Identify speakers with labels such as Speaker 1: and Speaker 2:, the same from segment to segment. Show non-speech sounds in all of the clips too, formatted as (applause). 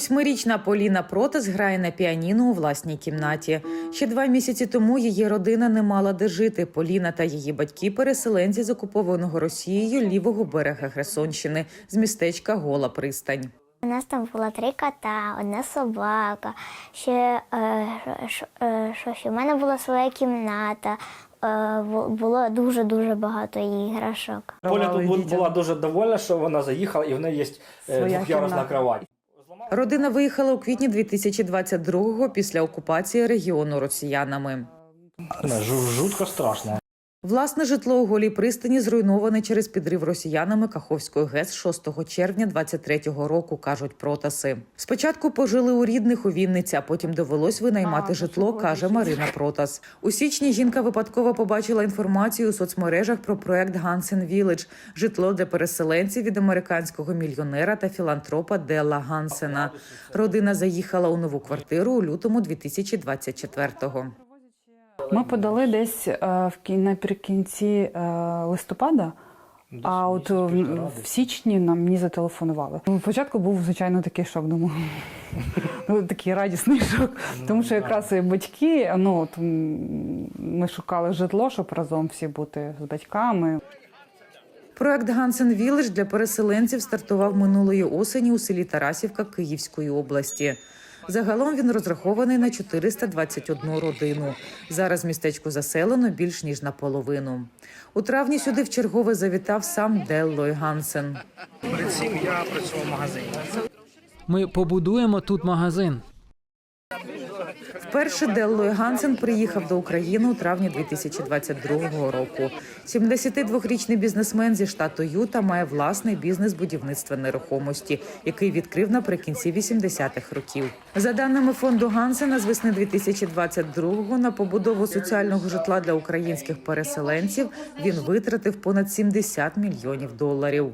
Speaker 1: Восьмирічна Поліна Протас грає на піаніно у власній кімнаті. Ще два місяці тому її родина не мала де жити. Поліна та її батьки переселенці з окупованого Росією лівого берега Херсонщини з містечка Гола Пристань.
Speaker 2: У нас там було три кота, одна собака. Ще е, що, е, що ще? У мене була своя кімната. Е, бу- було дуже дуже багато іграшок.
Speaker 3: Поля тут бу- була дуже довольна, що вона заїхала і в неї є двох'ярусна кровать.
Speaker 1: Родина виїхала у квітні 2022-го після окупації регіону росіянами.
Speaker 3: Жутко страшно.
Speaker 1: Власне житло у голій пристані зруйноване через підрив росіянами Каховської ГЕС 6 червня 23-го року, кажуть протаси. Спочатку пожили у рідних у Вінниці, а потім довелось винаймати житло, каже Марина Протас. У січні жінка випадково побачила інформацію у соцмережах про проект Гансен Village – житло для переселенців від американського мільйонера та філантропа Делла Гансена. Родина заїхала у нову квартиру у лютому 2024-го.
Speaker 4: Ми подали десь е, в кі- наприкінці е, листопада. А от в, в січні нам мені зателефонували. Ну, Спочатку був звичайно такий шок. Думаю, (laughs) ну такий радісний шок. Тому що якраз і батьки, ну от ми шукали житло, щоб разом всі бути з батьками.
Speaker 1: Проект Гансен Вілледж для переселенців стартував минулої осені у селі Тарасівка Київської області. Загалом він розрахований на 421 родину. Зараз містечко заселено більш ніж наполовину. У травні сюди вчергове завітав сам Деллой Гансен.
Speaker 3: Перед цим я працював в магазині.
Speaker 5: Ми побудуємо тут магазин.
Speaker 1: Вперше Деллой Гансен приїхав до України у травні 2022 року. 72-річний бізнесмен зі штату Юта має власний бізнес будівництва нерухомості, який відкрив наприкінці 80-х років. За даними фонду Гансена, з весни 2022-го на побудову соціального житла для українських переселенців він витратив понад 70 мільйонів доларів.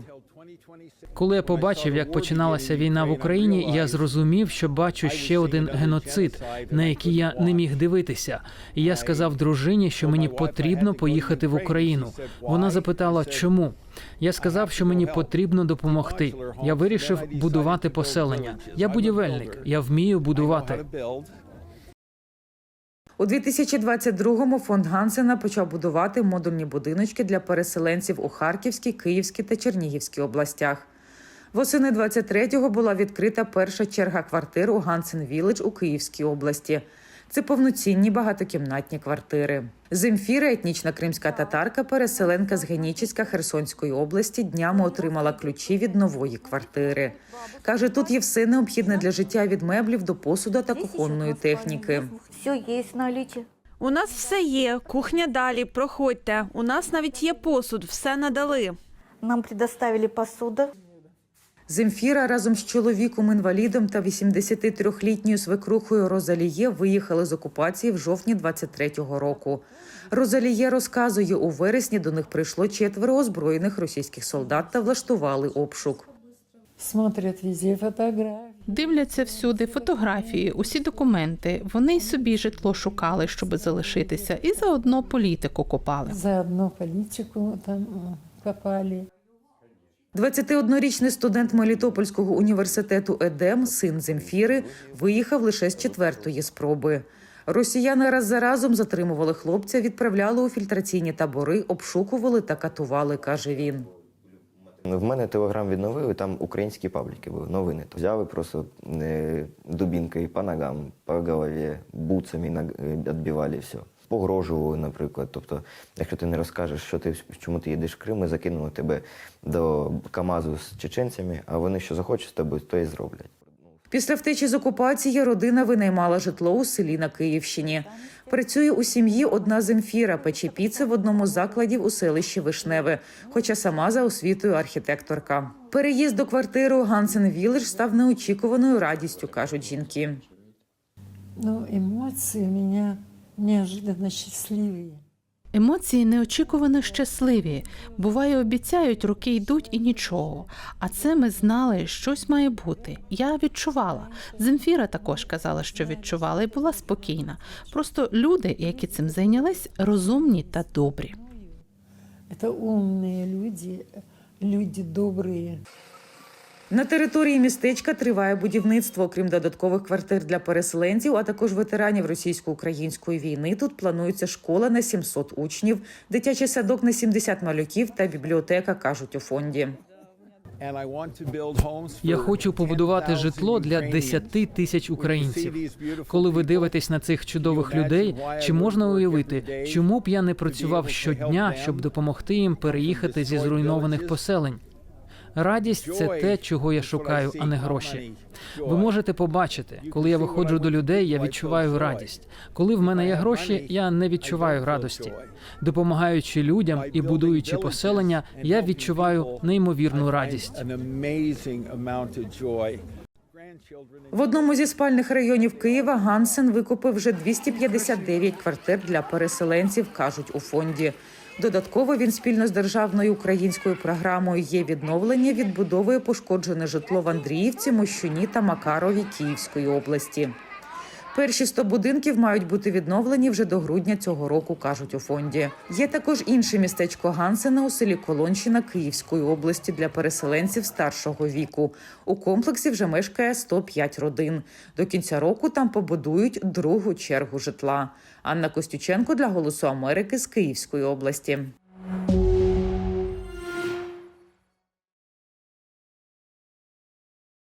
Speaker 5: Коли я побачив, як починалася війна в Україні, я зрозумів, що бачу ще один геноцид, на який я не міг дивитися. І я сказав дружині, що мені потрібно поїхати в Україну. Вона запитала, чому. Я сказав, що мені потрібно допомогти. Я вирішив будувати поселення. Я будівельник, я вмію будувати.
Speaker 1: У 2022-му фонд Гансена почав будувати модульні будиночки для переселенців у Харківській, Київській та Чернігівській областях. Восени 23-го була відкрита перша черга квартир у Гансен Віледж у Київській області. Це повноцінні багатокімнатні квартири. Земфіра, етнічна кримська татарка, переселенка з Генічеська Херсонської області, днями отримала ключі від нової квартири. Каже, тут є все необхідне для життя від меблів до посуду та кухонної техніки.
Speaker 6: Все есть в наличии.
Speaker 7: У нас все є. Кухня далі. Проходьте. У нас навіть є посуд, все надали.
Speaker 6: Нам предоставили посуду.
Speaker 1: Земфіра разом з чоловіком-інвалідом та 83-літньою свекрухою Розаліє виїхали з окупації в жовтні 23-го року. Розаліє розказує, у вересні до них прийшло четверо озброєних російських солдат та влаштували обшук.
Speaker 8: Смотрят везде фотографии.
Speaker 9: Дивляться всюди фотографії, усі документи. Вони й собі житло шукали, щоб залишитися, і заодно політику копали.
Speaker 8: Заодно политику там копали.
Speaker 1: 21-річний студент Мелітопольського університету ЕДЕМ, син Земфіри, виїхав лише з четвертої спроби. Росіяни раз за разом затримували хлопця, відправляли у фільтраційні табори, обшукували та катували, каже він.
Speaker 10: В мене телеграм відновили, там українські пабліки були, новини. Взяли просто е, дубінкою по ногам, по голові, буцами е, відбивали все. Погрожували, наприклад. Тобто, якщо ти не розкажеш, що ти чому ти їдеш в Крим, ми закинули тебе до Камазу з чеченцями, а вони що захочуть з тобою, то і зроблять.
Speaker 1: Після втечі з окупації родина винаймала житло у селі на Київщині. Працює у сім'ї одна Земфіра, пече піци в одному з закладів у селищі Вишневе, хоча сама за освітою архітекторка. Переїзд до квартири у Гансен Вілледж став неочікуваною радістю, кажуть жінки.
Speaker 8: Ну, эмоции у меня неожиданно счастливые.
Speaker 9: Емоції неочікувано щасливі. Буває, обіцяють, роки йдуть і нічого. А це ми знали, щось має бути. Я відчувала. Земфіра також казала, що відчувала, і була спокійна. Просто люди, які цим зайнялись, розумні та добрі.
Speaker 8: Это умные люди, люди добрые.
Speaker 1: На території містечка триває будівництво. Окрім додаткових квартир для переселенців, а також ветеранів російсько-української війни. Тут планується школа на 700 учнів, дитячий садок на 70 малюків та бібліотека, кажуть у фонді.
Speaker 5: Я хочу побудувати житло для 10 тисяч українців. Коли ви дивитесь на цих чудових людей, чи можна уявити, чому б я не працював щодня, щоб допомогти їм переїхати зі зруйнованих поселень? Радість це те, чого я шукаю, а не гроші. Ви можете побачити, коли я виходжу до людей, я відчуваю радість. Коли в мене є гроші, я не відчуваю радості. Допомагаючи людям і будуючи поселення, я відчуваю неймовірну радість.
Speaker 1: В одному зі спальних районів Києва Гансен викупив вже 259 квартир для переселенців, кажуть у фонді. Додатково він спільно з державною українською програмою є відновлення відбудовує пошкоджене житло в Андріївці, Мощуні та Макарові Київської області. Перші 100 будинків мають бути відновлені вже до грудня цього року, кажуть у фонді. Є також інше містечко Гансена у селі Колонщина Київської області для переселенців старшого віку. У комплексі вже мешкає 105 родин. До кінця року там побудують другу чергу житла. Анна Костюченко для Голосу Америки з Київської області.